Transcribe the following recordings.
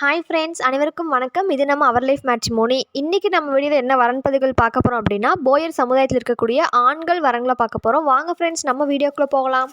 Hi friends அனைவருக்கும் வணக்கம். இது நம்ம அவர் லைஃப் மேட்ச் மோனி இன்றைக்கி நம்ம வீடியோவில் என்ன வரன்பதிகள் பார்க்க போகிறோம் அப்படின்னா போயர் சமுதாயத்தில் இருக்கக்கூடிய ஆண்கள் வரங்களை பார்க்க போகிறோம் வாங்க ஃப்ரெண்ட்ஸ் நம்ம வீடியோக்குள்ளே போகலாம்.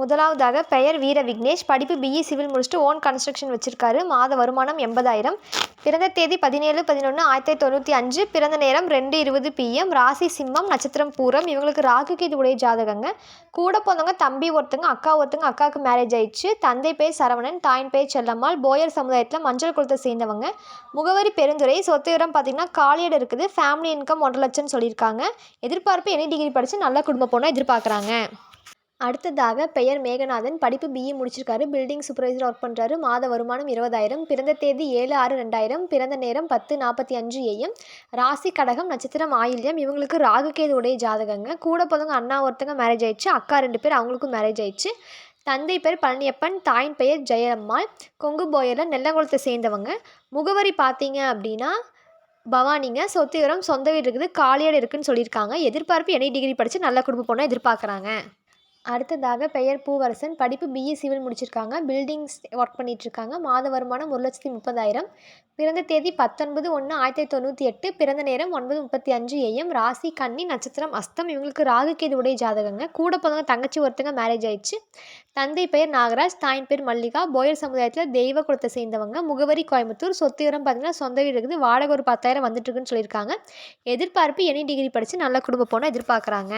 முதலாவதாக பெயர் வீர விக்னேஷ். படிப்பு பிஇ சிவில் முடிச்சுட்டு ஓன் கன்ஸ்ட்ரக்ஷன் வச்சிருக்காரு. மாத வருமானம் எண்பதாயிரம். பிறந்த தேதி பதினேழு பதினொன்று ஆயிரத்தி தொண்ணூற்றி அஞ்சு. பிறந்த நேரம் ரெண்டு இருபது பிஎம் ராசி சிம்மம் நட்சத்திரம் பூரம். இவங்களுக்கு ராகு கேது உடைய ஜாதகங்க. கூட பிறந்தவங்க தம்பி ஒருத்தங்க அக்கா ஒருத்தங்க அக்காவுக்கு மேரேஜ் ஆயிடுச்சு. தந்தை பேர் சரவணன் தாயின் பேர் செல்லம்மாள். போயர் சமுதாயத்தில் மஞ்சள் குளத்தை சேர்ந்தவங்க. முகவரி பெருந்துறை. சொத்து விவரம் பார்த்தீங்கன்னா காலியடு இருக்குது. ஃபேமிலி இன்கம் ஒன்றரை லட்சம்னு சொல்லியிருக்காங்க. எதிர்பார்ப்பு எனி டிகிரி படித்து நல்ல குடும்ப பொண்ணாக எதிர்பார்க்குறாங்க. அடுத்ததாக பெயர் மேகநாதன். படிப்பு பிஇ முடிச்சிருக்காரு. பில்டிங் சூப்பர்வைசர் ஒர்க் பண்ணுறாரு மாத வருமானம் இருபதாயிரம். பிறந்த தேதி ஏழு ஆறு ரெண்டாயிரம். பிறந்த நேரம் பத்து நாற்பத்தி அஞ்சு ஏஎம் ராசி கடகம் நட்சத்திரம் ஆயில்யம். இவங்களுக்கு ராகுகேது உடைய ஜாதகங்க. கூட போதவங்க அண்ணா ஒருத்தங்க மேரேஜ் ஆயிடுச்சு. அக்கா ரெண்டு பேர் அவங்களுக்கும் மேரேஜ் ஆயிடுச்சு. தந்தை பேர் பழனியப்பன். தாயின் பெயர் ஜெயம்மாள் கொங்கு போயரில் நெல்லங்குளத்தை சேர்ந்தவங்க. முகவரி பார்த்தீங்க அப்படின்னா பவானிங்க. சொத்து விவரம் சொந்த வீடு இருக்குது. காலியாடு இருக்குன்னு சொல்லியிருக்காங்க. எதிர்பார்ப்பு எனி டிகிரி படித்து நல்ல குடும்ப பொண்ணை எதிர்பார்க்குறாங்க. அடுத்ததாக பெயர் பூவரசன். படிப்பு பிஇ சிவில் முடிச்சிருக்காங்க. பில்டிங்ஸ் ஒர்க் பண்ணிகிட்ருக்காங்க மாத வருமானம் ஒரு லட்சத்தி முப்பதாயிரம். பிறந்த தேதி பத்தொன்பது ஒன்று ஆயிரத்தி தொண்ணூற்றி எட்டு. பிறந்த நேரம் ஒன்பது முப்பத்தி அஞ்சு ஏஎம் ராசி கன்னி நட்சத்திரம் அஸ்தம். இவங்களுக்கு ராகு கேது உடைய ஜாதகங்க. கூட பிறந்தவங்க தங்கச்சி ஒருத்தங்க மேரேஜ் ஆயிடுச்சு. தந்தை பெயர் நாகராஜ் தாயின் பேர் மல்லிகா. போயர் சமுதாயத்தில் தெய்வ குலத்தை சேர்ந்தவங்க. முகவரி கோயம்புத்தூர். சொத்து விவரம் பார்த்தீங்கன்னா சொந்த வீடு இருக்குது. வாடகை ஒரு பத்தாயிரம் வந்துட்டுருக்குன்னு சொல்லியிருக்காங்க. எதிர்பார்ப்பு எனி டிகிரி படித்து நல்ல குடும்ப போனால் எதிர்பார்க்குறாங்க.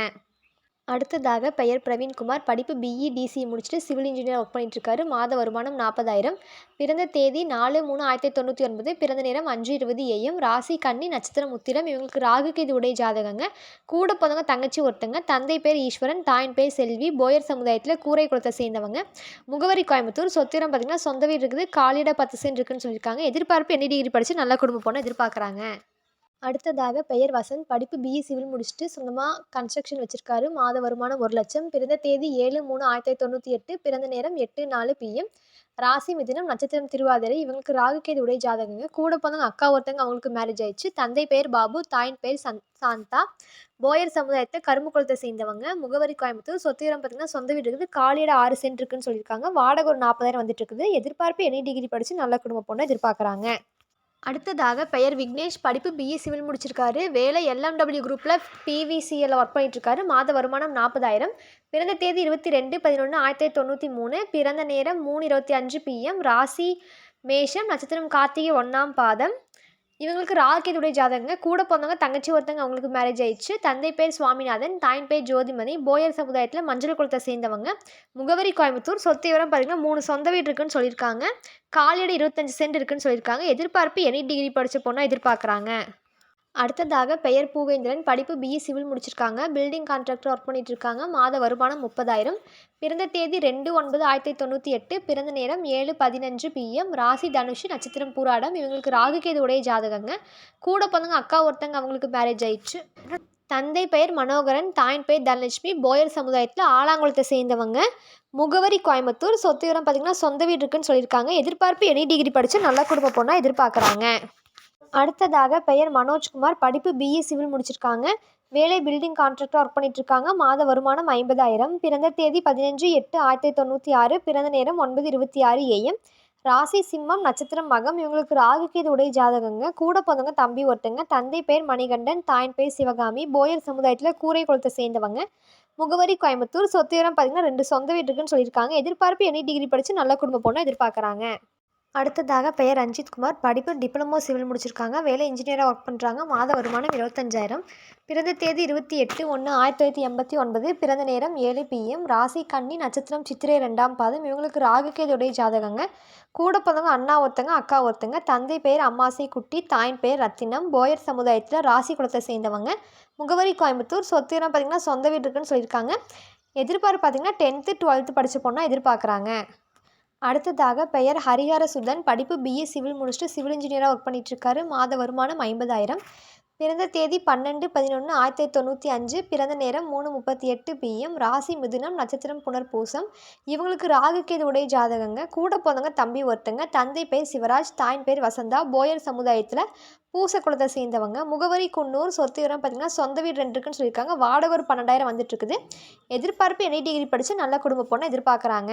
அடுத்ததாக பெயர் பிரவீன்குமார். படிப்பு பிஇ டிசி முடிச்சுட்டு சிவில் இன்ஜினியர் ஒர்க் பண்ணிட்டுருக்காரு. மாத வருமானம் நாற்பதாயிரம். பிறந்த தேதி நாலு மூணு ஆயிரத்தி தொண்ணூற்றி ஒன்பது. பிறந்த நேரம் அஞ்சு இருபது ஏஎம் ராசி கன்னி நட்சத்திரம் உத்திரம். இவங்களுக்கு ராகுகேது உடைய ஜாதகங்க. கூட பிறந்தவங்க தங்கச்சி ஒருத்தங்க. தந்தை பேர் ஈஸ்வரன் தாயின் பேர் செல்வி. போயர் சமுதாயத்தில் கூரை குளத்தை சேர்ந்தவங்க. முகவரி கோயம்புத்தூர். சொத்திரம் பார்த்திங்கன்னா சொந்த வீடு இருக்குது. காலியிட பத்து சென்ட் இருக்குன்னு சொல்லியிருக்காங்க. எதிர்பார்ப்பு என்ன டிகிரி படித்து நல்ல குடும்பம் போனால் எதிர்பார்க்குறாங்க. அடுத்ததாக பெயர் வசந்த். படிப்பு பிஇ சிவில் முடிச்சுட்டு சொந்தமாக கன்ஸ்ட்ரக்ஷன் வச்சுருக்காரு. மாத வருமானம் ஒரு லட்சம். பிறந்த தேதி ஏழு மூணு ஆயிரத்தி தொள்ளாயிரத்தி தொண்ணூற்றி எட்டு. பிறந்த நேரம் எட்டு நாலு பிஎம் ராசி மிதினம் நட்சத்திரம் திருவாதிரை. இவங்களுக்கு ராகுகேது உடைய ஜாதகங்க. கூட பிறந்தவங்க அக்கா ஒருத்தங்க அவங்களுக்கு மேரேஜ் ஆயிடுச்சு. தந்தை பெயர் பாபு தாயின் பெயர் சந் சாந்தா. போயர் சமுதாயத்தை கரும்பு குளத்தை சேர்ந்தவங்க. முகவரி கோயம்புத்தூர். சொத்துவரம் பார்த்தீங்கன்னா சொந்த வீடு இருக்குது. காலியிட ஆறு சென்ட் இருக்குன்னு சொல்லியிருக்காங்க. வாடகை ஒரு நாற்பதாயிரம் வந்துட்டு இருக்குது. எதிர்பார்ப்பு எனி டிகிரி படித்து நல்ல குடும்ப பொண்ணை எதிர்பார்க்குறாங்க. அடுத்ததாக பெயர் விக்னேஷ் படிப்பு பிஇ சிவில் முடிச்சிருக்காரு. வேலை எல்எம்டபிள்யூ குரூப்பில் பிவிசிஎல்ல ஒர்க் பண்ணிட்டுருக்காரு. மாத வருமானம் நாற்பதாயிரம். பிறந்த தேதி இருபத்தி ரெண்டு பதினொன்று ஆயிரத்தி தொண்ணூற்றி மூணு. பிறந்த நேரம் மூணு இருபத்தி அஞ்சு பிஎம் ராசி மேஷம் நட்சத்திரம் கார்த்திகை ஒன்றாம் பாதம். இவங்களுக்கு ராகேதுடைய ஜாதகங்க? கூட பிறந்தவங்க தங்கச்சி ஒருத்தங்க அவங்களுக்கு மேரேஜ் ஆயிடுச்சு. தந்தை பேர் சுவாமிநாதன் தாயின் பேர் ஜோதிமதி போயர் சமுதாயத்தில் மஞ்சள் குளத்தை சேர்ந்தவங்க. முகவரி கோயம்புத்தூர் சொத்து விவரம் பார்த்திங்கன்னா மூணு சொந்த வீடு இருக்குன்னு சொல்லியிருக்காங்க. காலியோட இருபத்தஞ்சி சென்ட் இருக்குன்னு சொல்லியிருக்காங்க. எதிர்பார்ப்பு எனி டிகிரி படித்த பொண்ணாக எதிர்பார்க்குறாங்க? அடுத்ததாக பெயர் பூவேந்திரன். படிப்பு பிஇ சிவில் முடிச்சிருக்காங்க. பில்டிங் கான்ட்ராக்டர் ஒர்க் பண்ணிட்டு இருக்காங்க மாத வருமானம் முப்பதாயிரம். பிறந்த தேதி ரெண்டு ஒன்பது ஆயிரத்தி தொண்ணூற்றி எட்டு. பிறந்த நேரம் ஏழு பதினஞ்சு பிஎம் ராசி தனுஷு நட்சத்திரம் பூராடம். இவங்களுக்கு ராகுகேது உடைய ஜாதகங்க. கூட பிறந்தவங்க அக்கா ஒருத்தங்க அவங்களுக்கு மேரேஜ் ஆயிடுச்சு. தந்தை பெயர் மனோகரன் தாயின் பெயர் தனலட்சுமி. போயர் சமுதாயத்தில் ஆலாங்குளத்தை சேர்ந்தவங்க. முகவரி கோயம்புத்தூர். சொத்து விவரம் பார்த்திங்கன்னா சொந்த வீடு இருக்குன்னு சொல்லியிருக்காங்க. எதிர்பார்ப்பு எனி டிகிரி படித்து நல்ல குடும்ப பொண்ணாக எதிர்பார்க்குறாங்க. அடுத்ததாக பெயர் மனோஜ்குமார். படிப்பு பிஇ சிவில் முடிச்சிருக்காங்க. வேலை பில்டிங் கான்ட்ராக்டர் ஒர்க் பண்ணிட்டுருக்காங்க. மாத வருமானம் ஐம்பதாயிரம். பிறந்த தேதி பதினஞ்சு எட்டு ஆயிரத்தி தொண்ணூற்றி ஆறு. பிறந்த நேரம் ஒன்பது இருபத்தி ஆறு ஏஎம் ராசி சிம்மம் நட்சத்திரம் மகம். இவங்களுக்கு ராகுகேது உடைய ஜாதகங்க. கூட பிறந்தவங்க தம்பி ஒருத்தங்க. தந்தை பேர் மணிகண்டன் தாயின் பேர் சிவகாமி. போயர் சமுதாயத்தில் கூரை குளத்தை சேர்ந்தவங்க. முகவரி கோயம்புத்தூர். சொத்து விவரம் பார்த்திங்கன்னா ரெண்டு சொந்த வீட்டுக்குன்னு சொல்லியிருக்காங்க. எதிர்பார்ப்பு எனி டிகிரி படித்து நல்ல குடும்ப பொண்ணை எதிர்பார்க்குறாங்க. அடுத்ததாக பெயர் ரஞ்சித் குமார். படிப்பு டிப்ளமோ சிவில் முடிச்சிருக்காங்க. வேலை இன்ஜினியராக ஒர்க் பண்ணுறாங்க மாத வருமானம் இருபத்தஞ்சாயிரம். பிறந்த தேதி இருபத்தி எட்டு ஒன்று ஆயிரத்தி தொள்ளாயிரத்தி எண்பத்தி ஒன்பது. பிறந்த நேரம் ஏழு பிஎம் ராசி கன்னி நட்சத்திரம் சித்திரை ரெண்டாம் பாதம். இவங்களுக்கு ராகுகேதுடைய ஜாதகங்க. கூட பிறந்தவங்க அண்ணா ஒருத்தங்க அக்கா ஒருத்தங்க. தந்தை பெயர் அம்மாசை குட்டி தாயின் பெயர் ரத்தினம். போயர் சமுதாயத்தில் ராசி குலத்தை சேர்ந்தவங்க. முகவரி கோயம்புத்தூர். சொத்துரம் பார்த்திங்கன்னா சொந்த வீடு இருக்குன்னு சொல்லியிருக்காங்க. எதிர்பார்ப்பு பார்த்திங்கன்னா டென்த்து டுவெல்த்து படித்த பொண்ணாக எதிர்பார்க்குறாங்க. அடுத்ததாக பெயர் ஹரிஹர சுதன் படிப்பு பிஇ சிவில் முடிச்சுட்டு சிவில் இன்ஜினியராக ஒர்க் பண்ணிகிட்ருக்காரு மாத வருமானம் ஐம்பதாயிரம். பிறந்த தேதி பன்னெண்டு பதினொன்று ஆயிரத்தி தொண்ணூற்றி அஞ்சு. பிறந்த நேரம் மூணு முப்பத்தி எட்டு பிஎம் ராசி மிதுனம் நட்சத்திரம் புனர்பூசம். இவங்களுக்கு ராகுக்கேது உடைய ஜாதகங்க. கூட போனவங்க தம்பி ஒருத்தங்க தந்தை பேர் சிவராஜ் தாயின் பேர் வசந்தா போயர் சமுதாயத்தில் பூச குலத்தை சேர்ந்தவங்க. முகவரி குன்னூர் சொத்து விவரம் பார்த்திங்கன்னா சொந்த வீடு ரெண்டு இருக்குன்னு சொல்லியிருக்காங்க. வாடகை ஒரு பன்னெண்டாயிரம் வந்துட்டுருக்குது. எதிர்பார்ப்பு எனி டிகிரி படித்து நல்ல குடும்ப பொண்ணை எதிர்பார்க்குறாங்க.